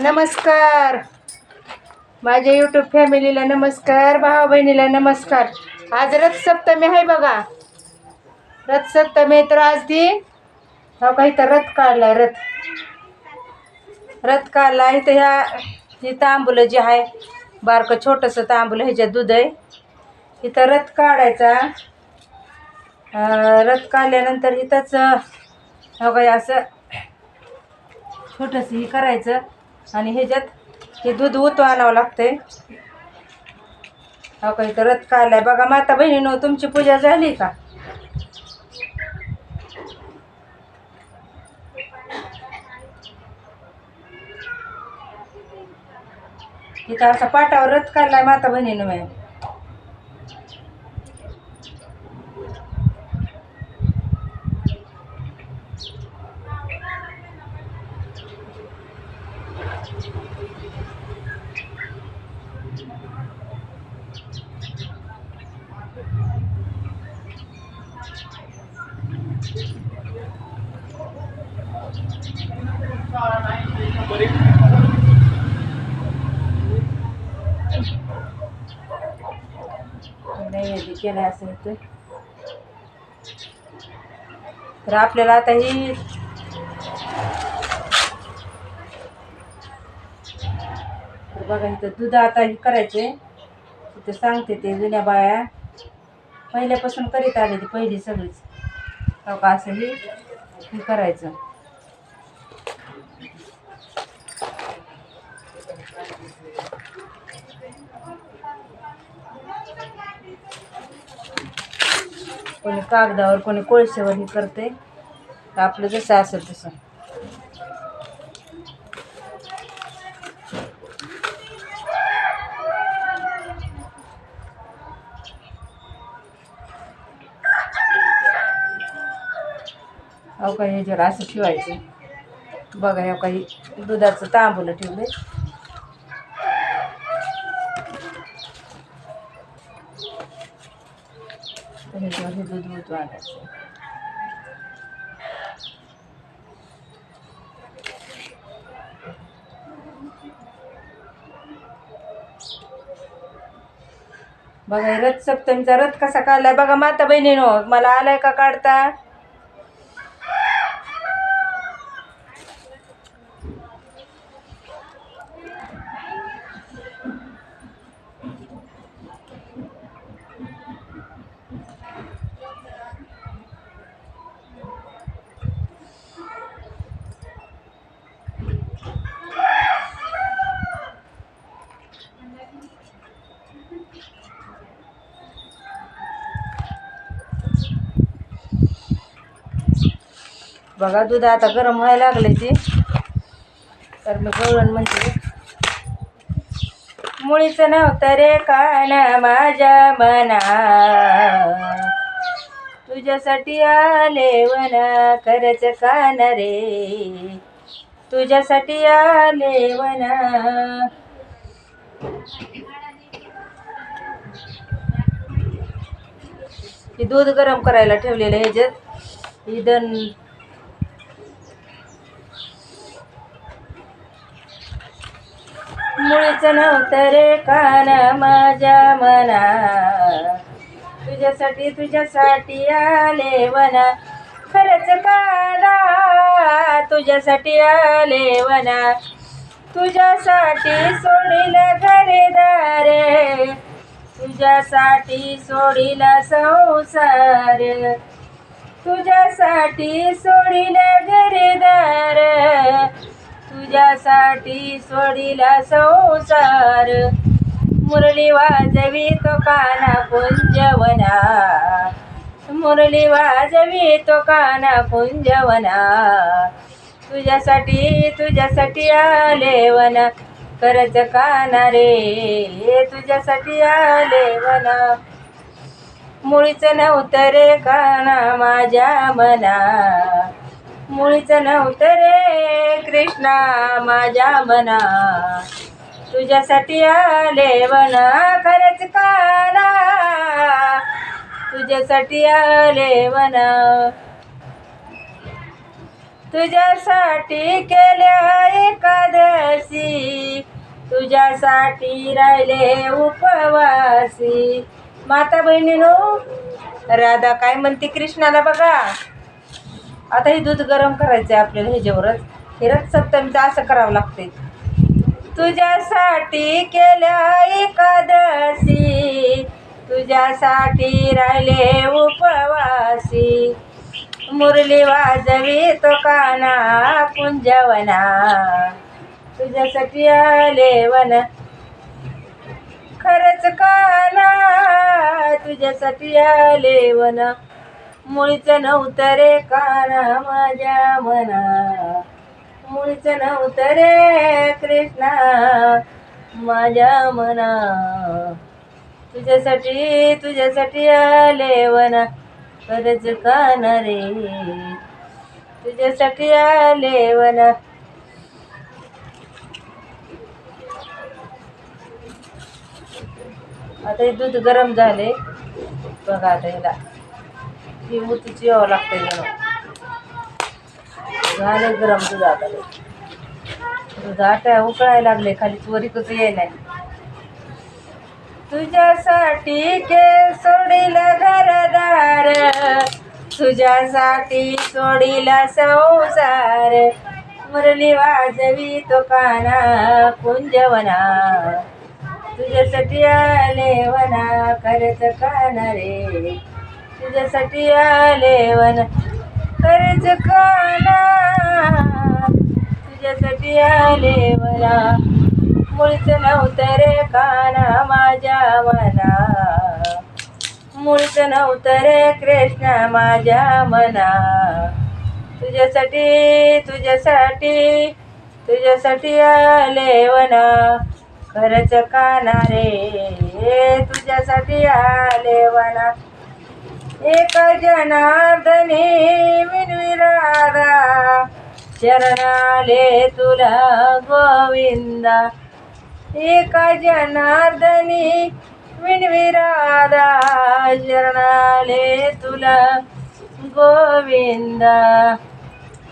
नमस्कार. माझ्या यूट्यूब फॅमिलीला नमस्कार भावा बहिणीला नमस्कार. आज रथसप्तमी आहे बघा. रथसप्तमी तर आज ती हा काही तर रथ काढलाय रथ. रथ काढला इथं ह्या ही तांबुलं जे आहे बारकं छोटंसं तांबुलं ह्याच्यात दूध आहे. इथं रथ काढायचा. रथ काढल्यानंतर इथंच हो काही असं छोटंसं हे करायचं. आणि ह्याच्यात हे दूध उतो आणावं लागतंय. हो काही तर रथ काढलाय. बघा माता बहिणीनो तुमची पूजा झाली का? इथं असा पाटावर रथ काढलाय माता बहिणीनं मॅम. केलं असेल तर आपल्याला आता ही बघा इथं दूध आता हे करायचे तिथं सांगते ते जुन्या बाया. पहिल्यापासून करीत आले ती पहिली सगळीच. हो का असं हे हे करायचं. कोणी कागदावर कोणी कोळशावर हे करते आपलं जसं असेल तसं. अहो काही ह्याच्यावर असं ठेवायचं. बघा ह्या काही दुधाचं तांबूलं ठेवले ह्याच्यावर हे दूध बघा रथ सप्तमीचा रथ कसा काढलाय? बघा माता बहिणीनो मला आलाय का काढता? बघा दूध आता गरम व्हायला लागले ते. तर मी गवळण म्हणते मुळीच नव्हतं रे कान माझ्या मना. तुझ्यासाठी आले वना खरंच कान रे. तुझ्यासाठी आले वना. दूध गरम करायला ठेवलेलं ह्याच्यात ही मुळीच नव्हतं रे कान माझ्या मना. तुझ्यासाठी तुझ्यासाठी आले वना. खरंच काना तुझ्यासाठी आले वना. तुझ्यासाठी सोडील घरदार. तुझ्यासाठी सोडील संसार. तुझ्यासाठी सोडील तुझ्यासाठी सोडीला संसार. मुरली वाजवी तो काना पुंजवना. मुरली वाजवी तो काना पुंजवना. तुझ्यासाठी तुझ्यासाठी आले वना. करच काना रे तुझ्यासाठी आले वना. मुळीच नव्हतं रे काना माझ्या मना. मुळीच नव्हतं रे कृष्णा माझ्या मना. तुझ्यासाठी आले वना खरंच काना. तुझ्यासाठी आले वना तुझ्यासाठी केल्या एकादशी. तुझ्यासाठी राहिले उपवासी. माता बहिणीनो राधा काय म्हणते कृष्णाला बघा. आता हे दूध गरम करायचं आहे आपल्याला ह्याच्यावरच. हे रथसप्तमीचं असं करावं लागते तुझ्यासाठी केल्या एकादशी. तुझ्यासाठी राहिले उपवासी. मुरली वाजवी तो काना कुंजवना तुझ्यासाठी आले वन. खरंच काना तुझ्यासाठी आले वन. मुळीच नव्हतं रे काना माझ्या मना. मुळीच नव्हतं रे कृष्णा माझ्या मना. तुझ्यासाठी तुझ्यासाठी आले वना. खरंच काना रे? तुझ्यासाठी आले वना. आता हे दूध गरम झाले. बघा आता ही मुतीची यावं लागतंय जणू झालं गरम दूध आता दूध आटा उकळायला लागले खाली त्वरितच यायला तुझ्यासाठी के सोडीला घरदार तुझ्यासाठी सोडीला संसार. मुरली वाजवी तो काना कुंजवना. तुझ्यासाठी आले वना करत काना रे तुझ्यासाठी आले वन. कर्ज काना तुझ्यासाठी आले वना मुळीच नव्हतं रे काना माझ्या मना. मुळीच नव्हतं रे कृष्ण माझ्या मना. तुझ्यासाठी तुझ्यासाठी तुझ्यासाठी आले वना. खरंच काना रे तुझ्यासाठी आले वना. एक जनार्दनी विनविराधा शरणाले तुला गोविंदा. एका जनार्दनी विनविराधा शरणाले तुला गोविंदा.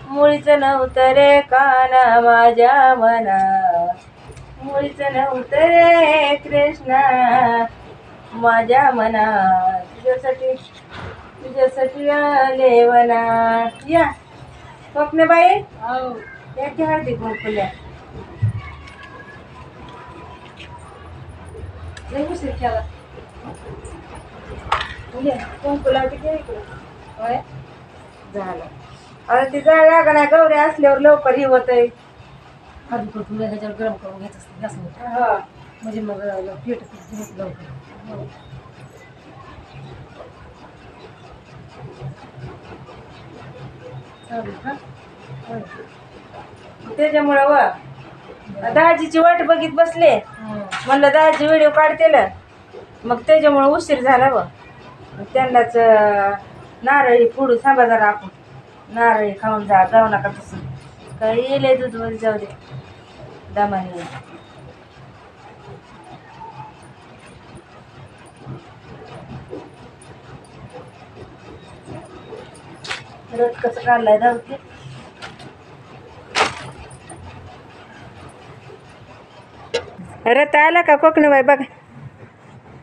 मुळीच नव्हतं रे काना माझ्या मना. मुळीच नव्हतं रे कृष्णा माझ्या मना. तुझ्यासाठी तुझ्यासाठी आले वना या. स्वप्न बाई? या की हळदी कुंकुल्या लई उशीर केला. ये, कुंकू लावते की इकडं? होय? झालं. आता ती जाळ लागा नाही गौऱ्या असल्यावर लवकर हे हळदी कुंकू ह्याच्यावर गरम करून घ्यायचं असतं गॅसवर हा. म्हणजे मग पीठ लवकर. चालेल का त्याच्यामुळं व दाजीची वाट बघित बसले. म्हणलं दाजी व्हिडिओ काढतेल. मग त्याच्यामुळं उशीर झाला व. त्यांनाच नारळी फोडू थांबा जरा आपण. नारळी खाऊन जा जाऊ नका तसं. काही येले दूध वर जाऊ दे. दमाने. रथ कसं काढलाय जाऊ ते रथ आला का कोकणीबाई? बघ.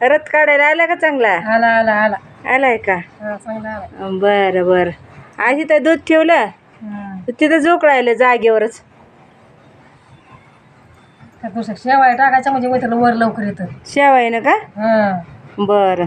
रथ काढायला आला का चांगला? आला आला आला. आलाय का? हा चांगला आला. बरं बरं. आज इथं दूध ठेवलं. तर तिथं जोकळायला जागेवरच. शेवाय टाकायच्या म्हणजे त्याला वर लवकर येतं. शेवाय ना का? हां. बरं.